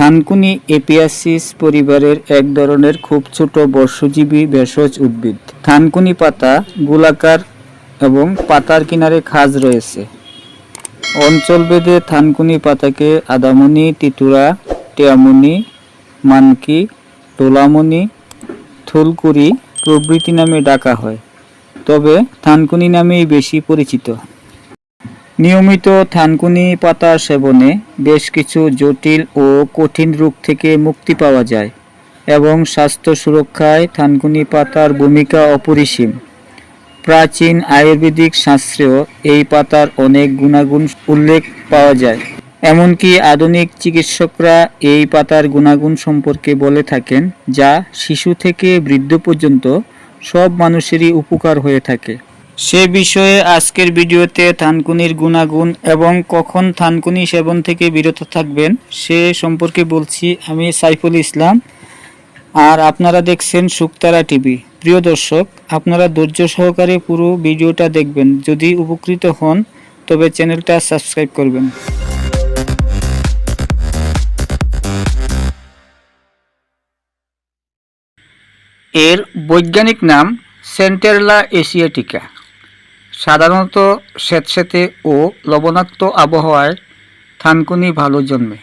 থানকুনি এপিয়াসিস পরিবারের এক ধরনের খুব ছোট বর্ষজীবী ভেষজ উদ্ভিদ। থানকুনি পাতা গোলাকার এবং পাতার কিনারে খাজ রয়েছে। অঞ্চলভেদে থানকুনি পাতাকে আদামনি, তিতুরা, টিয়ামনি, মানকি, টোলামনি, থুলকুড়ি প্রভৃতি নামে ডাকা হয়। তবে থানকুনি নামেই বেশি পরিচিত। নিয়মিত থানকুনি পাতা সেবনে বেশ কিছু জটিল ও কঠিন রোগ থেকে মুক্তি পাওয়া যায় এবং স্বাস্থ্য সুরক্ষায় থানকুনি পাতার ভূমিকা অপরিসীম। প্রাচীন আয়ুর্বেদিক শাস্ত্রেও এই পাতার অনেক গুণাগুণ উল্লেখ পাওয়া যায়। এমনকি আধুনিক চিকিৎসকরা এই পাতার গুণাগুণ সম্পর্কে বলে থাকেন, যা শিশু থেকে বৃদ্ধ পর্যন্ত সব মানুষেরই উপকার হয়ে থাকে। সে বিষয়ে আজকের ভিডিওতে থানকুনির গুণাগুণ এবং কখন থানকুনি সেবন থেকে বিরত থাকবেন সে সম্পর্কে বলছি আমি সাইফুল ইসলাম। আর আপনারা দেখছেন শুকতারা টিভি। প্রিয় দর্শক, আপনারা ধৈর্য সহকারে পুরো ভিডিওটা দেখবেন। যদি উপকৃত হন, তবে চ্যানেলটা সাবস্ক্রাইব করবেন। এর বৈজ্ঞানিক নাম সেন্টেরলা এশিয়াটিকা। সাধারণত স্যাঁতস্যাঁতে ও লবণাক্ত আবহাওয়ায় থানকুনি ভালো জন্মে।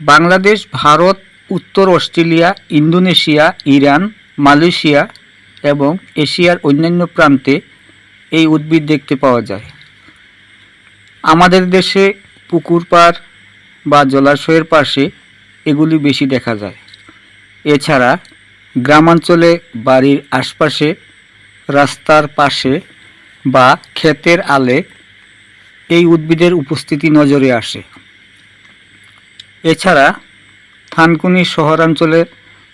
বাংলাদেশ, ভারত, উত্তর অস্ট্রেলিয়া, ইন্দোনেশিয়া, ইরান, মালয়েশিয়া এবং এশিয়ার অন্যান্য প্রান্তে এই উদ্ভিদ দেখতে পাওয়া যায়। আমাদের দেশে পুকুর পাড় বা জলাশয়ের পাশে এগুলি বেশি দেখা যায়। এছাড়া গ্রামাঞ্চলে বাড়ির আশপাশে রাস্তার পাশে বা ক্ষেতের আলে এই উদ্ভিদের উপস্থিতি নজরে আসে। এছাড়া থানকুনি শহরাঞ্চলে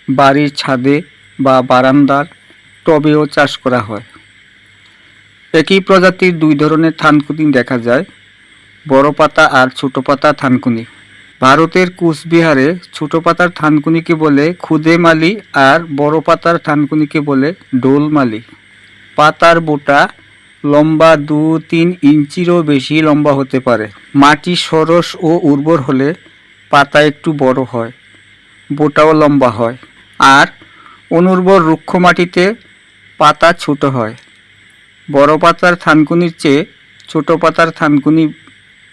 বাড়ির ছাদে বা বারান্দার টবেও চাষ করা হয়। একই প্রজাতির দুই ধরনের থানকুনি দেখা যায়, বড় পাতা আর ছোট পাতা থানকুনি। ভারতের কুচবিহারে ছোট পাতার থানকুনিকে বলে খুদে মালি আর বড় পাতার থানকুনিকে বলে ডোল মালি পাতার বোটা লম্বা দু তিন ইঞ্চিরও বেশি লম্বা হতে পারে। মাটি সরস ও উর্বর হলে পাতা একটু বড় হয়, বোটাও লম্বা হয়। আর অনুর্বর রুক্ষ মাটিতে পাতা ছোট হয়। বড় পাতার থানকুনির চেয়ে ছোট পাতার থানকুনি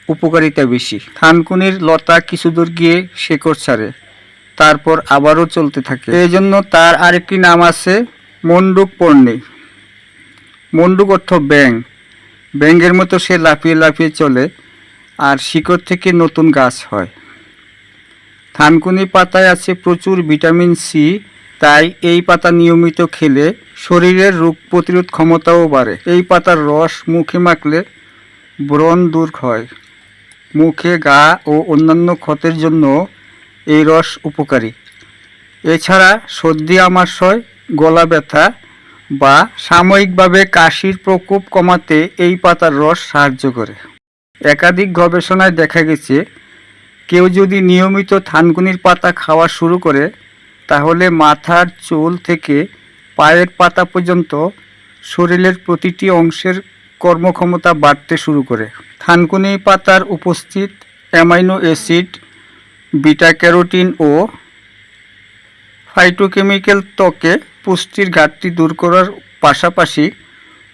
উপকারিতা বেশি। থানকুনির লতা কিছু দূর গিয়ে শেকড় ছাড়ে, তারপর আবারও চলতে থাকে। এই জন্য তার আরেকটি নাম আছে মন্ডুক পর্ণে মন্ডুক ব্যাং ব্যাঙের মতো সে লাফিয়ে লাফিয়ে চলে আর শিকড় থেকে নতুন গাছ হয়। থানকুনি পাতায় আছে প্রচুর ভিটামিন সি তাই এই পাতা নিয়মিত খেলে শরীরের রোগ প্রতিরোধ ক্ষমতাও বাড়ে। এই পাতার রস মুখে মাখলে ব্রণ দূর হয়। মুখে গা ও অন্যান্য ক্ষতের জন্য এই রস উপকারী। এছাড়া সর্দি, আমাশয়, গলা ব্যথা বা সাময়িকভাবে কাশির প্রকোপ কমাতে এই পাতার রস সাহায্য করে। একাধিক গবেষণায় দেখা গেছে, কেউ যদি নিয়মিত থানকুনির পাতা খাওয়া শুরু করে, তাহলে মাথার চুল থেকে পায়ের পাতা পর্যন্ত শরীরের প্রতিটি অংশের কর্মক্ষমতা বাড়তে শুরু করে। থানকুনি পাতার উপস্থিত অ্যামাইনো অ্যাসিড, বিটা ক্যারোটিন ও ফাইটোকেমিক্যাল ত্বকে পুষ্টির ঘাটতি দূর করার পাশাপাশি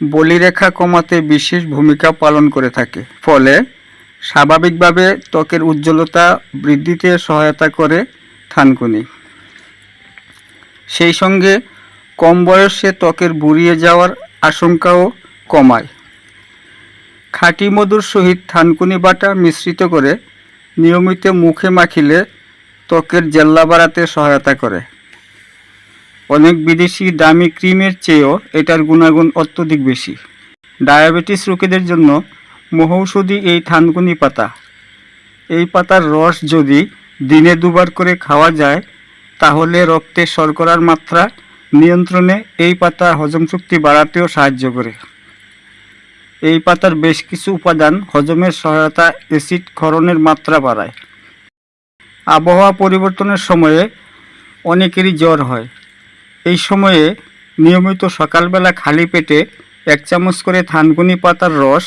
বলিরেখা কমাতে বিশেষ ভূমিকা পালন করে থাকে। ফলে স্বাভাবিকভাবে ত্বকের উজ্জ্বলতা বৃদ্ধিতে সহায়তা করে থানকুনি। সেই সঙ্গে কম বয়সে ত্বকের বুড়িয়ে যাওয়ার আশঙ্কাও কমায়। খাঁটি মধুর সহিত থানকুনি বাটা মিশ্রিত করে নিয়মিত মুখে মাখিলে ত্বকের জেল্লা বাড়াতে সহায়তা করে। অনেক বিদেশি দামি ক্রিমের চেয়েও এটার গুণাগুণ অত্যধিক বেশি। ডায়াবেটিস রোগীদের জন্য মহৌষধি এই থানকুনি পাতা। এই পাতার রস যদি দিনে দুবার করে খাওয়া যায়, তাহলে রক্তে শর্করার মাত্রা নিয়ন্ত্রণে এই পাতা হজম শক্তি বাড়াতেও সাহায্য করে। এই পাতার বেশ কিছু উপাদান হজমের সহায়তা অ্যাসিড ক্ষরণের মাত্রা বাড়ায়। আবহাওয়া পরিবর্তনের সময়ে অনেকেরই জ্বর হয়। এই সময়ে নিয়মিত সকালবেলা খালি পেটে এক চামচ করে থানকুনি পাতার রস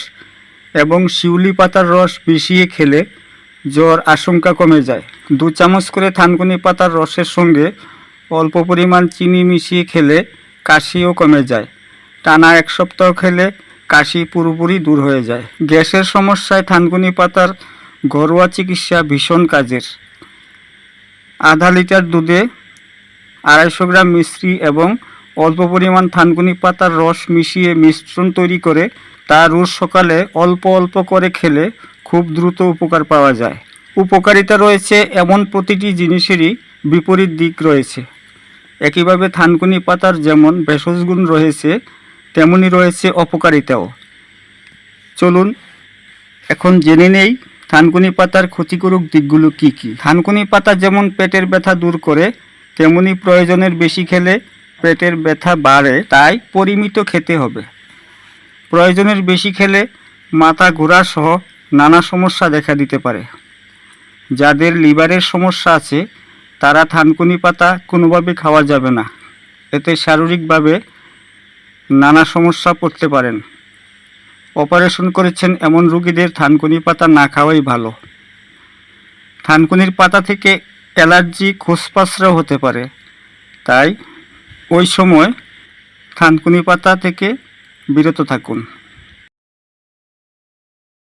এবং শিউলি পাতার রস মিশিয়ে খেলে জ্বর আশঙ্কা কমে যায়। দু চামচ করে থানকুনি পাতার রসের সঙ্গে অল্প পরিমাণ চিনি মিশিয়ে খেলে কাশিও কমে যায়। টানা এক সপ্তাহ খেলে কাশি পুরোপুরি দূর হয়ে যায়। গ্যাসের সমস্যায় থানকুনি পাতার ঘরোয়া চিকিৎসা ভীষণ কাজের। আধা লিটার দুধে আড়াইশো গ্রাম মিশ্রি এবং অল্প পরিমাণ থানকুনি পাতার রস মিশিয়ে মিশ্রণ তৈরি করে তা রোজ সকালে অল্প অল্প করে খেলে খুব দ্রুত উপকার পাওয়া যায়। উপকারিতা রয়েছে এমন প্রতিটি জিনিসেরই বিপরীত দিক রয়েছে। একইভাবে থানকুনি পাতার যেমন ভেষজ গুণ রয়েছে, তেমনি রয়েছে অপকারিতাও। চলুন, এখন জেনে নেই থানকুনি পাতার ক্ষতিকারক দিকগুলো কি কি। থানকুনি পাতা যেমন পেটের ব্যথা দূর করে তেমনি প্রয়োজনের বেশি খেলে পেটের ব্যথা বাড়ে, তাই পরিমিত খেতে হবে। প্রয়োজনের বেশি খেলে মাথা ঘোরা সহ নানা সমস্যা দেখা দিতে পারে। যাদের লিভারের সমস্যা আছে, তারা থানকুনি পাতা কোনোভাবে খাওয়া যাবে না। এতে শারীরিকভাবে নানা সমস্যা পড়তে পারেন। অপারেশন করেছেন এমন রুগীদের থানকুনি পাতা না খাওয়াই ভালো। থানকুনির পাতা থেকে অ্যালার্জি খোসপাসরাও হতে পারে। তাই ওই সময় থানকুনি পাতা থেকে বিরত থাকুন।